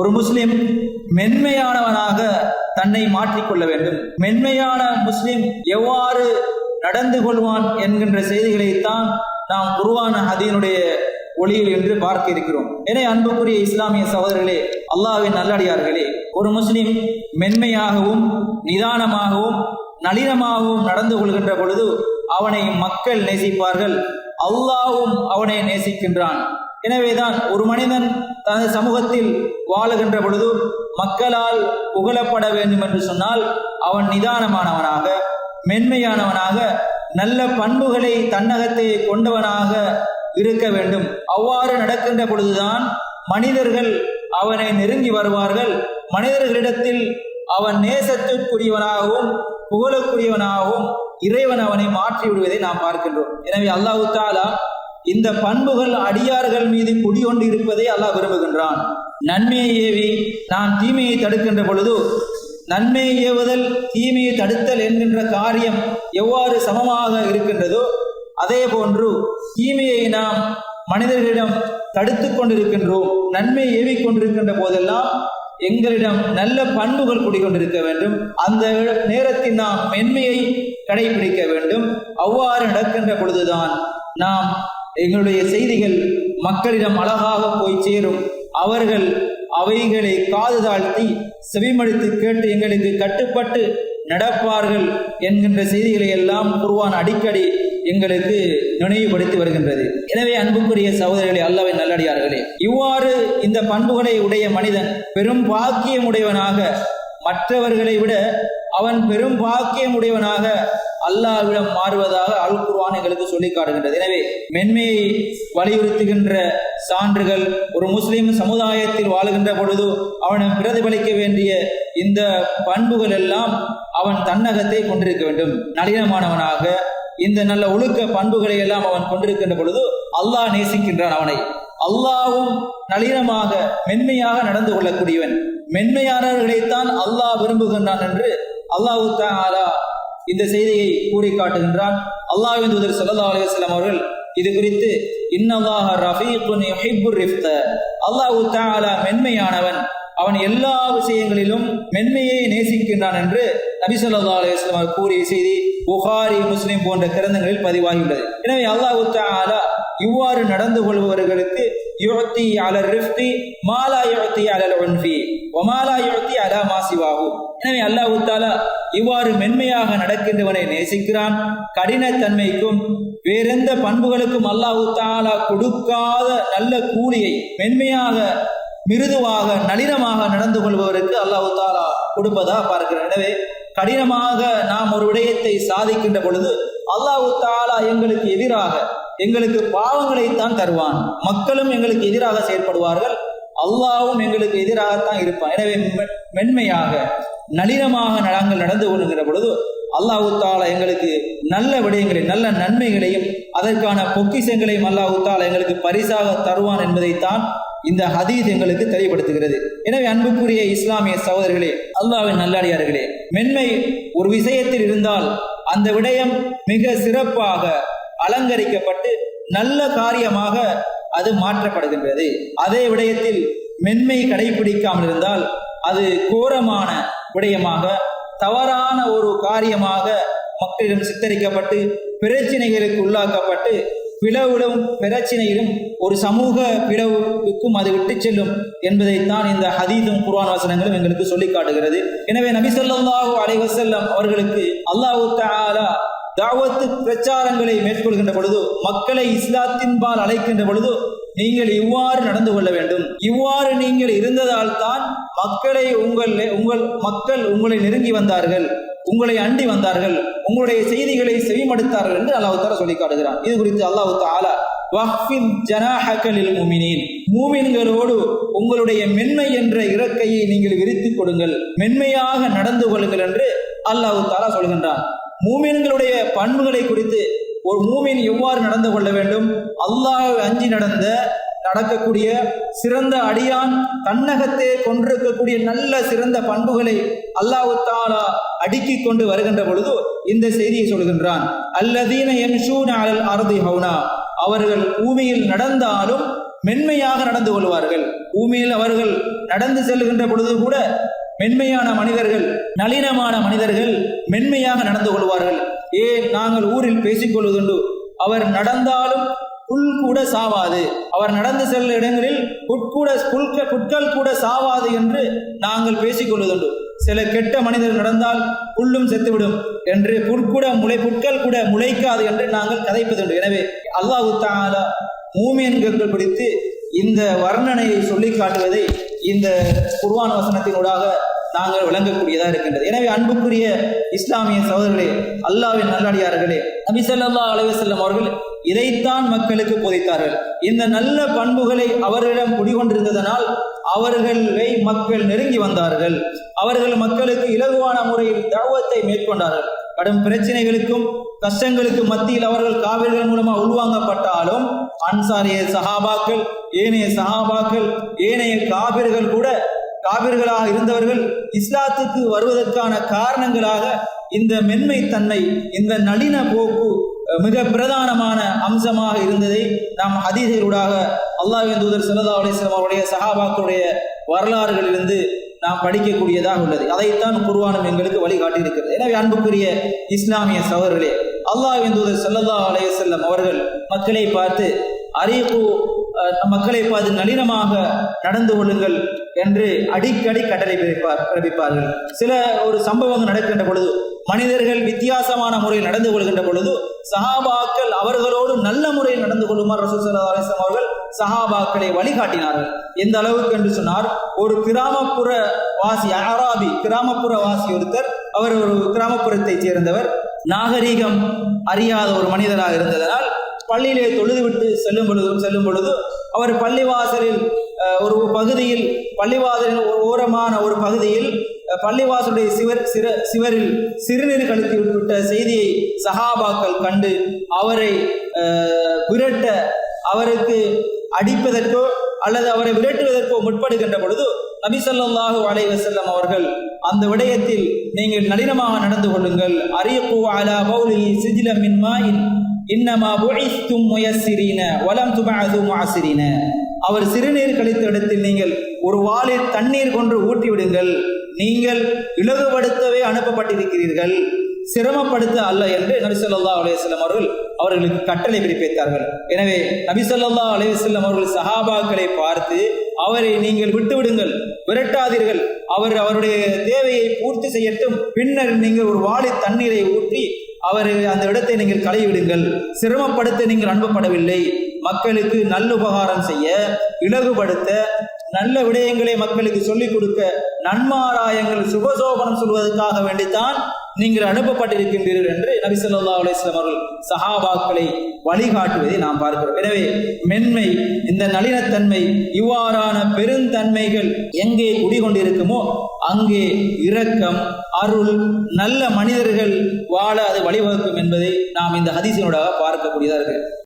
ஒரு முஸ்லிம் மென்மையானவனாக தன்னை மாற்றிக்கொள்ள வேண்டும். மென்மையான முஸ்லிம் எவ்வாறு நடந்து கொள்வான் என்கின்ற செய்திகளைத்தான் நாம் குருவான ஹதீனுடைய ஒளியில் என்று பார்க்க இருக்கிறோம் எனவே அன்புக்குரிய இஸ்லாமிய சகோதரர்களே அல்லாவின் நல்லடியார்களே ஒரு முஸ்லிம் மென்மையாகவும் நிதானமாகவும் நளினமாகவும் நடந்து கொள்கின்ற பொழுது அவனை மக்கள் நேசிப்பார்கள். அல்லாவும் அவனை நேசிக்கின்றான். எனவேதான் ஒரு மனிதன் தனது சமூகத்தில் வாழுகின்ற பொழுது மக்களால் புகழப்பட வேண்டும் என்று சொன்னால் அவன் நிதானமானவனாக மென்மையானவனாக நல்ல பண்புகளை தன்னகத்தை கொண்டவனாக இருக்க வேண்டும். அவ்வாறு நடக்கின்ற பொழுதுதான் மனிதர்கள் அவனை நெருங்கி வருவார்கள். மனிதர்களிடத்தில் அவன் நேசத்திற்குரியவனாகவும் புகழக்கூடியவனாகவும் இறைவன் அவனை மாற்றி விடுவதை நாம் பார்க்கின்றோம். எனவே அல்லாஹு தாலா இந்த பண்புகள் அடியார்கள் மீது குடிகொண்டு இருப்பதை அல்லாஹ் விரும்புகின்றான். நன்மையை ஏவி நான் தீமையை தடுக்கின்ற பொழுது நன்மையை ஏவுதல் தீமையை தடுத்தல் என்கின்ற காரியம் எவ்வாறு சமமாக இருக்கின்றதோ அதே போன்று தீமையை நாம் மனிதர்களிடம் தடுத்து கொண்டிருக்கின்றோம் நன்மையை ஏவிக் கொண்டிருக்கின்ற போதெல்லாம் எங்களிடம் நல்ல பண்புகள் குடிக்கொண்டிருக்க வேண்டும். அந்த நேரத்தில் நாம் மென்மையை கடைபிடிக்க வேண்டும். அவ்வாறு நடக்கின்ற பொழுதுதான் நாம் எங்களுடைய செய்திகள் மக்களிடம் அழகாக போய் சேரும். அவர்கள் அவைகளை காது தாழ்த்தி செவிமடித்து கேட்டு எங்களுக்கு கட்டுப்பட்டு நடப்பார்கள் என்கின்ற செய்திகளை எல்லாம் குருவான் அடிக்கடி எங்களுக்கு நினைவுபடுத்தி வருகின்றது. எனவே அன்புக்குரிய சகோதரர்களே அல்லவை நல்லடியார்களே இவ்வாறு இந்த பண்புகளை உடைய மனிதன் பெரும் பாக்கியம் உடையவனாக மற்றவர்களை விட அவன் பெரும் பாக்கியம் உடையவனாக அல்லாவிடம் மாறுவதாக அல் குர்வான் எங்களுக்கு சொல்லி காட்டுகின்றது. எனவே மென்மையை வலியுறுத்துகின்ற சான்றுகள் ஒரு முஸ்லீம் சமுதாயத்தில் வாழுகின்ற பொழுது அவனை பிரதிபலிக்க வேண்டிய இந்த பண்புகள் எல்லாம் அவன் தன்னகத்தை கொண்டிருக்க வேண்டும். நளினமானவனாக இந்த நல்ல ஒழுக்க பண்புகளை எல்லாம் அவன் கொண்டிருக்கின்ற பொழுது அல்லாஹ் நேசிக்கின்றான் அவனை. அல்லாவும் நளினமாக மென்மையாக நடந்து கொள்ளக்கூடியவன். மென்மையானவர்களைத்தான் அல்லாஹ் விரும்புகின்றான் என்று அல்லாஹு தாலா இந்த செய்தியை கூறி காட்டுகின்றான். அல்லாஹின் தூதர் சல்லா அலைஹி அவர்கள் இது குறித்து இன்னல்லாஹ ரஃபீகுன் யுஹிப்புர் ரிஃப்த. அல்லாஹு தஆலா மென்மையானவன். அவன் எல்லா விஷயங்களிலும் மென்மையை நேசிக்கின்றான் என்று நபி ஸல்லல்லாஹு அலைஹி வஸல்லம் கூறிய செய்தி புகாரி முஸ்லிம் போன்ற கிரந்தங்களில் பதிவாகியுள்ளது எனவே அல்லாஹு தஆலா இவ்வாறு நடந்து கொள்பவர்களுக்கு யுஅத்தி அலர் ரிஃப்தி மாலா யுஅத்தி அலல் உன்ஃபி. ஒமாலா எழுத்தி அலா மாசிவாகு எனவே அல்லாஹு தாலா இவ்வாறு மென்மையாக நடக்கின்றவனை நேசிக்கிறான். கடினத்தன்மைக்கும் வேறெந்த பண்புகளுக்கும் அல்லாஹு தாலா கொடுக்காத நல்ல கூலியை மென்மையாக மிருதுவாக நளினமாக நடந்து கொள்பவருக்கு அல்லாஹு தாலா கொடுப்பதா பார்க்கிறார். எனவே கடினமாக நாம் ஒரு விடயத்தை சாதிக்கின்ற பொழுது அல்லாஹு தாலா எங்களுக்கு எதிராக எங்களுக்கு பாவங்களைத்தான் தருவான். மக்களும் எங்களுக்கு எதிராக செயல்படுவார்கள் அல்லாவும் எங்களுக்கு எதிராகத்தான் இருப்பான். எனவே மெ- மென்மையாக நளினமாக நாங்கள் நடந்து கொள்கிற பொழுது அல்லாஹு தாலா எங்களுக்கு நல்ல விடயங்களை நல்ல நன்மைகளையும் அதற்கான பொக்கிஷங்களையும் அல்லாஹு தாலா எங்களுக்கு பரிசாக தருவான் என்பதைத்தான் இந்த ஹதீஸ் எங்களுக்கு தெளிவுபடுத்துகிறது. எனவே அன்புக்குரிய இஸ்லாமிய சகோதரர்களே அல்லாஹ்வின் நல்லடியார்களே மென்மை ஒரு விஷயத்தில் இருந்தால் அந்த விடயம் மிக சிறப்பாக அலங்கரிக்கப்பட்டு நல்ல காரியமாக அது மாற்றப்படுகின்றது. அதே விடயத்தில் மென்மை கடைபிடிக்காமல் இருந்தால் அது கோரமான விடயமாக தவறான ஒரு காரியமாக மக்களிடம் சித்தரிக்கப்பட்டு பிரச்சனைகளுக்கு உள்ளாக்கப்பட்டு பிளவிலும் பிரச்சனையிலும் ஒரு சமூக பிளவுக்கும் அது விட்டு செல்லும் என்பதைத்தான் இந்த ஹதீதும் குர்ஆன் வசனங்களும் எங்களுக்கு சொல்லி காட்டுகிறது. எனவே நபி ஸல்லல்லாஹு அலைவசல்லம் அவர்களுக்கு அல்லாஹ் தாலா தாவத்து பிரச்சாரங்களை மேற்கொள்கின்ற பொழுது மக்களை இஸ்லாத்தின்பால் அழைக்கின்ற பொழுது நீங்கள் இவ்வாறு நடந்து கொள்ள வேண்டும். இவ்வாறு நீங்கள் இருந்ததால் தான் மக்களை உங்கள் உங்கள் மக்கள் உங்களை நெருங்கி வந்தார்கள் உங்களை அண்டி வந்தார்கள் உங்களுடைய செய்திகளை செவிமடுத்தார்கள் என்று அல்லாஹு தாலா சொல்லி காட்டுகிறான் இது குறித்து அல்லாஹு தாலா ஜனாஹக்கலில் முமினீன். மூமின்களோடு உங்களுடைய மென்மை என்ற இறக்கையை நீங்கள் விரித்துக் கொடுங்கள். மென்மையாக நடந்து கொள்ளுங்கள் என்று அல்லாஹு தாலா சொல்கின்றான். மூமின்களுடைய பண்புகளை குறித்து ஒரு மூமின் எவ்வாறு நடந்து கொள்ள வேண்டும்? அல்லாஹ் அஞ்சி நடந்த நடக்கக்கூடிய சிறந்த அடியான் தன்னகத்தே கொண்டிருக்கக்கூடிய நல்ல சிறந்த பண்புகளை அல்லாஹு தாலா அடுக்கி கொண்டு வருகின்ற பொழுது இந்த செய்தியை சொல்கின்றான். அல்லதீன எம்ஷூன அலல் அர்தி ஹவுனா. அவர்கள் பூமியில் நடந்தாலும் மென்மையாக நடந்து கொள்வார்கள். பூமியில் அவர்கள் நடந்து செல்கின்ற பொழுது கூட மென்மையான மனிதர்கள் நளினமான மனிதர்கள் மென்மையாக நடந்து கொள்வார்கள். ஏன்? நாங்கள் ஊரில் பேசிக் கொள்வதுண்டு. அவர் நடந்தாலும் புல் கூட சாவாது. அவர் நடந்து செல்ல இடங்களில் புட்கூட புல்க புட்கள் கூட சாவாது என்று நாங்கள் பேசிக் கொள்வதுண்டு. சில கெட்ட மனிதர் நடந்தால் புல்லும் செத்துவிடும் என்று புற்கூட முளை புட்கள் கூட முளைக்காது என்று நாங்கள் கதைப்பதுண்டு. எனவே அல்லாஹு தாலா மூமியன்கள் பிடித்து இந்த வர்ணனையை சொல்லி காட்டுவதை இந்த குர்வான் வசனத்தினூடாக நாங்கள் விளங்கக்கூடியதாக இருக்கின்றது. எனவே அன்புக்குரிய இஸ்லாமிய சகோதரர்களே அல்லாவின் நல்லடியார்களே நபிசல்லா ஸல்லல்லாஹு அவர்கள் இதைத்தான் மக்களுக்கு போதித்தார்கள். இந்த நல்ல பண்புகளை அவர்களிடம் குடிகொண்டிருந்ததனால் அவர்களை மக்கள் நெருங்கி வந்தார்கள். அவர்கள் மக்களுக்கு இலகுவான முறையில் தவத்தை மேற்கொண்டார்கள். கடும் பிரச்சனைகளுக்கும் கஷ்டங்களுக்கு மத்தியில் அவர்கள் காவிர்கள் மூலமா உள்வாங்கப்பட்டாலும் அன்சாரிய சஹாபாக்கள் ஏனைய சஹாபாக்கள் ஏனைய காவிர்கள் கூட காவிர்களாக இருந்தவர்கள் இஸ்லாத்துக்கு வருவதற்கான காரணங்களாக இந்த மென்மை தன்மை இந்த நளின போக்கு மிக பிரதானமான அம்சமாக இருந்ததை நாம் ஹதீஸ்களூடாக அல்லாவின் தூதர் சல்லா அலிஸ்லாம் அவருடைய சஹாபாக்களுடைய வரலாறுகளிலிருந்து நாம் படிக்கக்கூடியதாக உள்ளது. அதைத்தான் குருவானம் எங்களுக்கு வழிகாட்டி இருக்கிறது எனவே அன்புக்குரிய இஸ்லாமிய சகோதரர்களே அல்லாஹின் தூதர் செல்லல்லா அலைய செல்லம் அவர்கள் மக்களை பார்த்து அறிவு மக்களை பார்த்து நளினமாக நடந்து கொள்ளுங்கள் என்று அடிக்கடி கட்டளை பிறப்பார் பிறப்பிப்பார்கள். சில ஒரு சம்பவங்கள் நடக்கின்ற பொழுது மனிதர்கள் வித்தியாசமான முறையில் நடந்து கொள்கின்ற பொழுது சஹாபாக்கள் அவர்களோடு நல்ல முறையில் நடந்து கொள்ளுமாறு ரசூசல்லா அலிஸ்லாம் அவர்கள் சஹாபாக்களை வழிகாட்டினார்கள். எந்த அளவுக்கு என்று சொன்னார் ஒரு கிராமப்புற வாசி அராபி கிராமப்புற வாசி ஒருத்தர் அவர் ஒரு கிராமப்புறத்தை சேர்ந்தவர். நாகரீகம் அறியாத ஒரு மனிதராக இருந்ததனால் பள்ளியிலே தொழுதுவிட்டு செல்லும் பொழுதும் செல்லும் பொழுது அவர் பள்ளிவாசலில் ஒரு பகுதியில் பள்ளிவாசலின் ஒரு ஓரமான ஒரு பகுதியில் பள்ளிவாசலுடைய சிவர் சிற சிவரில் சிறுநீர் கழுத்தி விட்ட செய்தியை சஹாபாக்கள் கண்டு அவரை விரட்ட அவருக்கு அடிப்பதற்கோ அல்லது அவரை விரட்டுவதற்கோ முற்படுகின்ற பொழுது நபி சொல்லாஹு அலை அவர்கள் அந்த விடயத்தில் நீங்கள் நளினமாக நடந்து கொள்ளுங்கள். அரியப்பு அலா பௌலி சிஜில மின் மாயின் இன்னமா புழைத்தும் முயஸ்ஸிரீன வலம் துபஅது முஅஸ்ஸிரீன. அவர் சிறுநீர் கழித்த இடத்தில் நீங்கள் ஒரு வாளில் தண்ணீர் கொன்று ஊட்டிவிடுங்கள். நீங்கள் இலகுபடுத்தவே அனுப்பப்பட்டிருக்கிறீர்கள். சிரமப்படுத்த அல்ல என்று நபி சொல்லா அலையம் அவர்கள் அவர்களுக்கு கட்டளை பிறப்பித்தார்கள். எனவே நபி சொல்லா அலையம் அவர்கள் சஹாபாக்களை பார்த்து அவரை நீங்கள் விட்டுவிடுங்கள். விரட்டாதீர்கள். அவர் அவருடைய தேவையை பூர்த்தி செய்யட்டும். பின்னர் நீங்கள் ஒரு வாளி தண்ணீரை ஊற்றி அவர் அந்த இடத்தை நீங்கள் களைவிடுங்கள். சிரமப்படுத்த நீங்கள் அனுப்பப்படவில்லை. மக்களுக்கு நல்லுபகாரம் செய்ய இலகுபடுத்த நல்ல விடயங்களை மக்களுக்கு சொல்லிக் கொடுக்க நன்மாராயங்கள் சுபசோபனம் சொல்வதற்காக வேண்டித்தான் நீங்கள் அனுப்பப்பட்டிருக்கின்றீர்கள் என்று நபி சொல்லா அலிஸ்லாம் அவர்கள் சஹாபாக்களை வழிகாட்டுவதை நாம் பார்க்கிறோம். எனவே மென்மை இந்த நளினத்தன்மை இவ்வாறான பெருந்தன்மைகள் எங்கே குடிகொண்டிருக்குமோ அங்கே இரக்கம் அருள் நல்ல மனிதர்கள் வாழ அது வழிவகுக்கும் என்பதை நாம் இந்த ஹதீசினோடாக பார்க்கக்கூடியதாக இருக்கு.